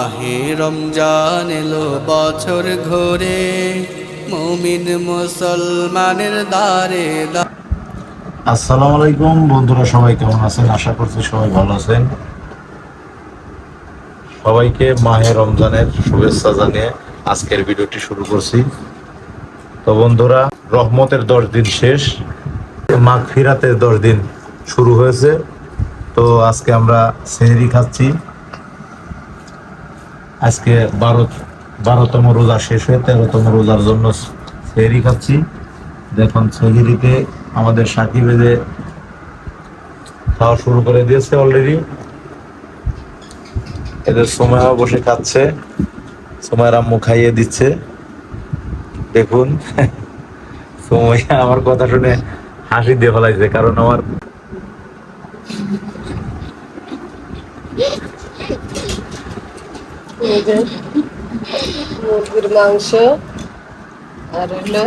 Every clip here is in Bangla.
আহে রমজান এলো বছর ঘোরে, মুমিন মুসলমানের দারে আসসালামু আলাইকুম, বন্ধুরা সবাই কেমন আছেন? আশা করছি সবাই ভালো আছেন। সবাইকে মাহে রমজানের শুভেচ্ছা জানিয়ে আজকের ভিডিওটি শুরু করছি। তো বন্ধুরা, রহমতের দশ দিন শেষ মাঘ ফিরাতের দশ দিন শুরু হয়েছে। তো আজকে আমরা সেহরি খাচ্ছি। আজকে বারো, বারোতম রোজা শেষ হয়ে তেরোতম রোজার জন্য সেহরি খাচ্ছি দেখুন সেহরিতে আমাদের সাথী বেঁধে খাওয়া শুরু করে দিয়েছে অলরেডি এদের সময়ও বসে খাচ্ছে সময়ের আম্মু খাইয়ে দিচ্ছে। দেখুন সময় আমার কথা শুনে হাসি দিয়ে ফেলাইছে, কারণ আমার এই যে মুরগির মাংস আর হলো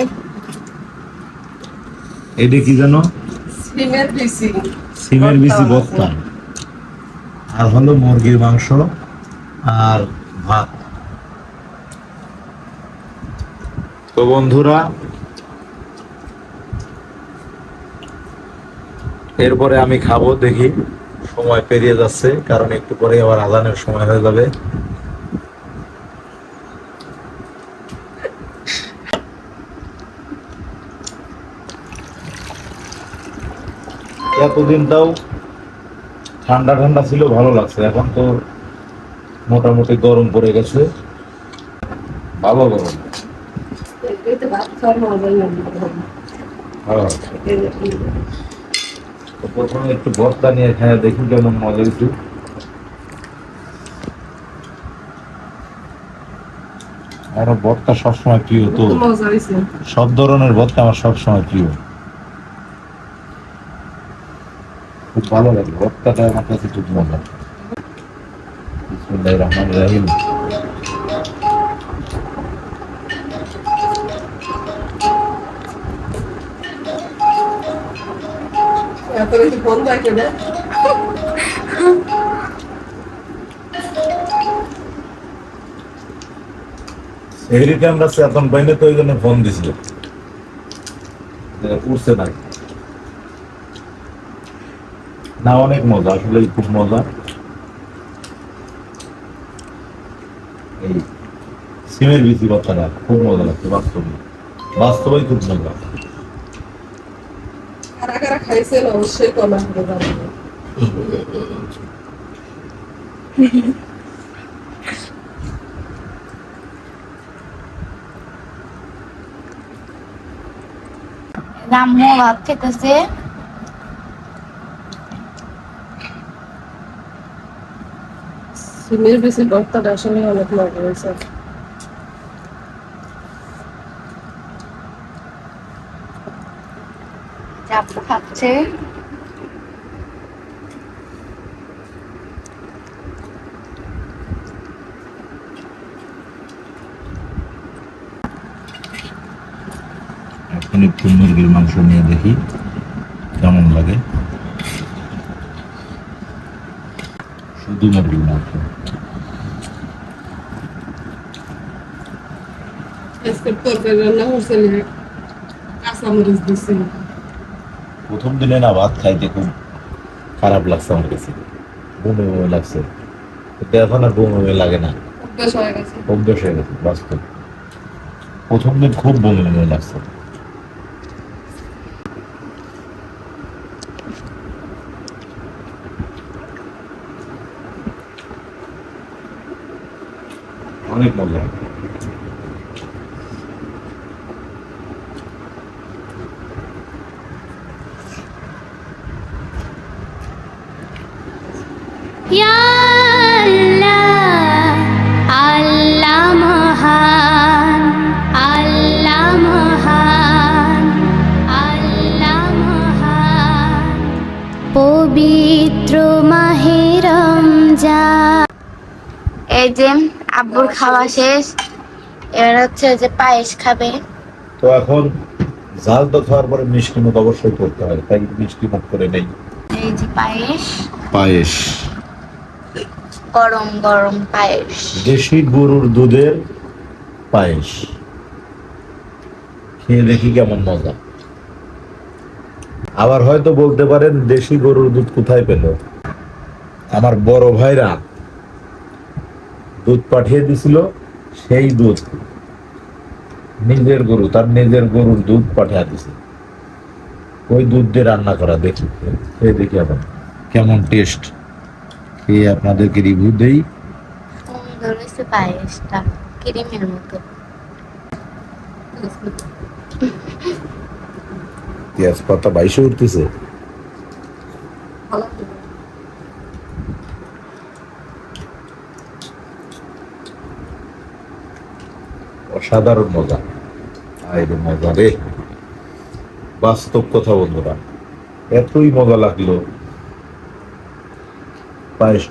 এটা কি জানো সিমের পিসি সিমের ভর্তা ভর্তা আর হলো মুরগির মাংস আর ভাত তো বন্ধুরা এরপরে আমি খাব দেখি। সময় পেরিয়ে যাচ্ছে কারণ একটু পরে আবার আজানের সময় হয়ে যাবে। এতদিনটাও ঠান্ডা ঠান্ডা ছিল ভালো লাগছে। এখন তো মোটামুটি গরম পড়ে গেছে। ভালো গরম। তো প্রথমে একটু ভর্তা নিয়ে খেয়ে দেখি কেমন মজা একটু আমার ভর্তা সবসময় প্রিয় তো। সব ধরনের ভর্তা আমার সবসময় প্রিয় খুব ভালো লাগে ভর্তাটা আমার কাছে খুব মজা বিসমুল্লাহির রহমানির রহিম এত বেশি ফোন থাকে না এদিকে আমরা চেতন পাইলে তো ওই জন্য ফোন দিছিল যে উঠছে না না অনেক মজা আসলে খুব মজা। এই সিমের বিচি কথাটা খুব মজা লাগছে বাস্তবে। বাস্তবে খুব মজা। খাইছেন অবশ্যই কমেন্ট করে জানাবেন। রাম্মু ভাত খেতেছে। সিমের ভর্তাটা আসলে অনেক মজা হয়েছে। খাচ্ছে। এখন একটু মুরগির মাংস নিয়ে দেখি কেমন লাগে। করছে কাঁচামরিচ প্রথম দিনে না ভাত খাইতে খুব খারাপ লাগছে আমার কাছে। বমি বমি লাগছে। এখন আর বমি বমি লাগে না। গেছে। অভ্যাস হয়ে গেছে বাস্তব। প্রথম দিন খুব বমি বমি লাগছে অনেক মজা ইয়া আল্লাহ আল্লাহ মহান আল্লাহ মহান পবিত্র মাহে রমজান। এই যে আব্বুর খাওয়া শেষ। এবার হচ্ছে যে পায়েস খাবে। তো এখন জাল তো খাওয়ার পরে মিষ্টি মুখ অবশ্যই করতে হয় তাই মিষ্টি মুখ করে নেই। এই যে পায়েস। পায়েস। গরম গরম পায়েস। দেশি গরুর দুধের পায়েস। খেয়ে দেখি কেমন মজা। আবার হয়তো বলতে পারেন দেশি গরুর দুধ কোথায় পেল? আমার বড় ভাইরা দুধ পাঠিয়ে দিছিল সেই দুধ নিজের গরু তার নিজের গরুর দুধ পাঠিয়ে দিছে। ওই দুধ দিয়ে রান্না করা দেখি খেয়ে দেখি এখন কেমন টেস্ট খেয়ে আপনাদেরকে রিভিউ দেই। ক্রিমের মতো। পেঁয়াজ পাতা বাইশে উঠতেছে ভালো অসাধারণ মজা। আরে মজা রে। বাস্তব কথা বন্ধুরা এতই মজা লাগল পায়েস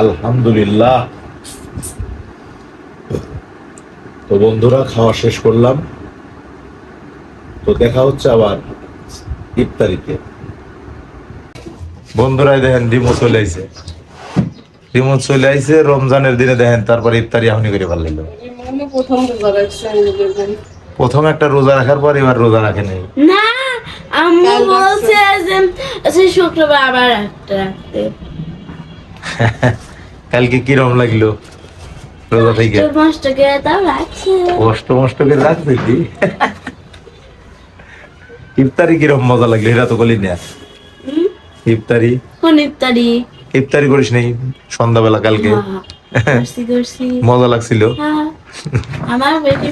আলহামদুলিল্লাহ। তো বন্ধুরা খাওয়া শেষ করলাম। তো দেখা হচ্ছে আবার ইফতারিতে। বন্ধুরাই দেখেন ডিমো চলে আইছে। ডিমো চলে আইছে রমজানের দিনে দেখেন তারপর ইফতারি এখনই করে লাগল প্রথম একটা রোজা রাখার পর এবার রোজা রাখে নেই। না আম্মু বলছে যে শুক্রবার আবার একটা রাখতে। কালকে কিরম লাগল? রোজা থেকে। তো নষ্ট করে তাও রাখছে কষ্ট মষ্ট করে রাখবে কি? ইফতারি কিরম মজা লাগল এরা তো বলি না। হুম? ইফতারি? কোন ইফতারি? ইফতারি করিস নেই সন্ধ্যাবেলা কালকে। মজা লাগছিল। হ্যাঁ, আমার বেটি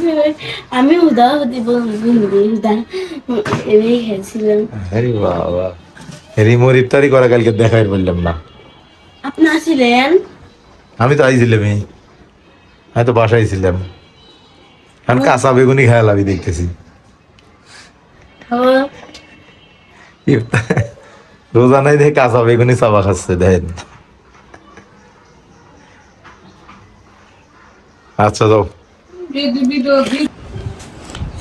আমি উদা হতে বন্ধু উদা। এমনি খেয়েছিলাম। আরে বাবা। রিমোর ইফতারি করা কালকে দেখাই বললাম না। আপনি আসিলেন আমি তো আইছিলাম এই আমি তো বাসায় ছিলাম। এখন কাঁচা বেগুনি খেয়াল আমি দেখতেছি। রোজা নাই দেখে কাঁচা বেগুনি চাবা খাচ্ছে দেখেন। আচ্ছা যাও।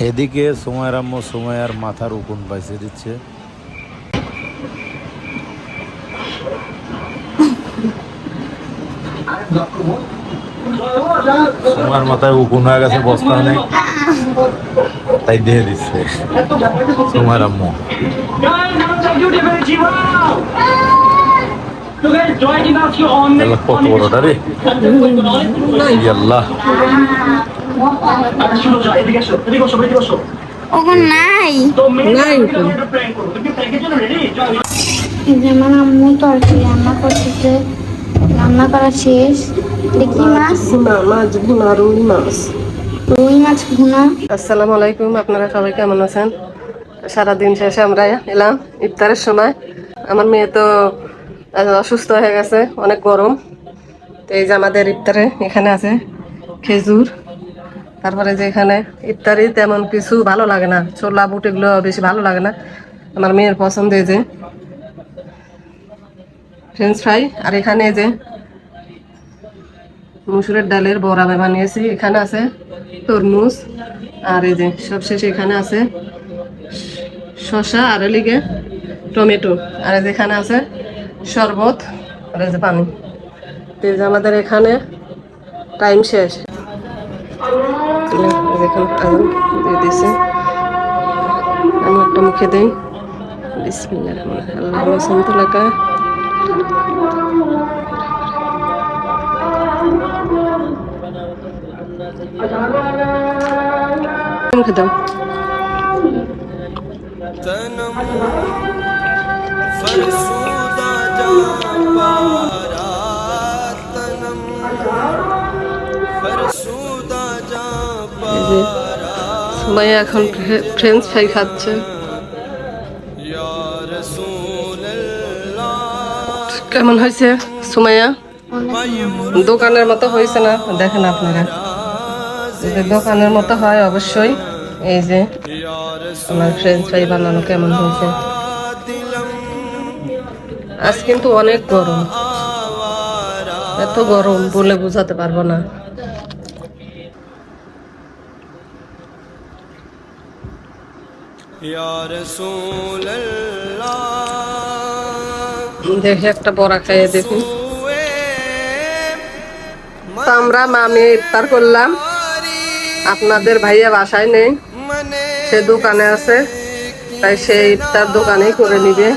এদিকে সময়ের আম্মু সময়ের মাথার উকুন পাইছে দিচ্ছে। সময়ের মাথায় উকুন হয়ে গেছে বস্তা নেই। তাই দিয়ে দিচ্ছে। সময়ের আম্মু। কত বড়টা রে? আল্লাহ নাই? নাই যেমন আম্মু তরকারি রান্না করতেছে। রান্না করা শেষ। দেখি মাছ। ভুনা মাছ ভুনা রুই মাছ। রুই মাছ ভুনা আসসালামু আলাইকুম আপনারা সবাই কেমন আছেন? সারাদিন শেষে আমরা এলাম ইফতারের সময়। আমার মেয়ে তো অসুস্থ হয়ে গেছে অনেক গরম। তো এই যে আমাদের ইফতারে এখানে আছে খেজুর। তারপরে যে এখানে ইফতারি তেমন কিছু ভালো লাগে না। ছোলা বুট এগুলো বেশি ভালো লাগে না। আমার মেয়ের পছন্দ এই যে ফ্রেঞ্চ ফ্রাই আর এখানে যে মুসুরের ডালের বড়া বানিয়েছি, এখানে আছে তরমুজ, আর এই যে সবশেষে এখানে আছে শসা, আর লিগে টমেটো, আর এই যে এখানে আছে শরবত, আর এই যে পানি। তো যে আমাদের এখানে টাইম শেষ। দিয়ে আমি একটা মুখে দিই। আল্লাহ সন্তলাকা মুখে এখন ফ্রেঞ্চ ফ্রাই খাচ্ছে। কেমন হয়েছে সুমাইয়া? দোকানের মতো হয়েছে না? দেখেন আপনারা। দোকানের মতো হয় অবশ্যই। এই যে, আমার ফ্রেঞ্চ ফ্রাই বানানো কেমন হয়েছে। আজ কিন্তু অনেক গরম। এত গরম, বলে বোঝাতে পারব না। দেখি একটা বড়া খাইয়ে দেখি। আমরা মামি ইফতার করলাম। আপনাদের ভাইয়া বাসায় নেই। মানে সে দোকানে আছে তাই সে তার দোকানেই করে নিবে।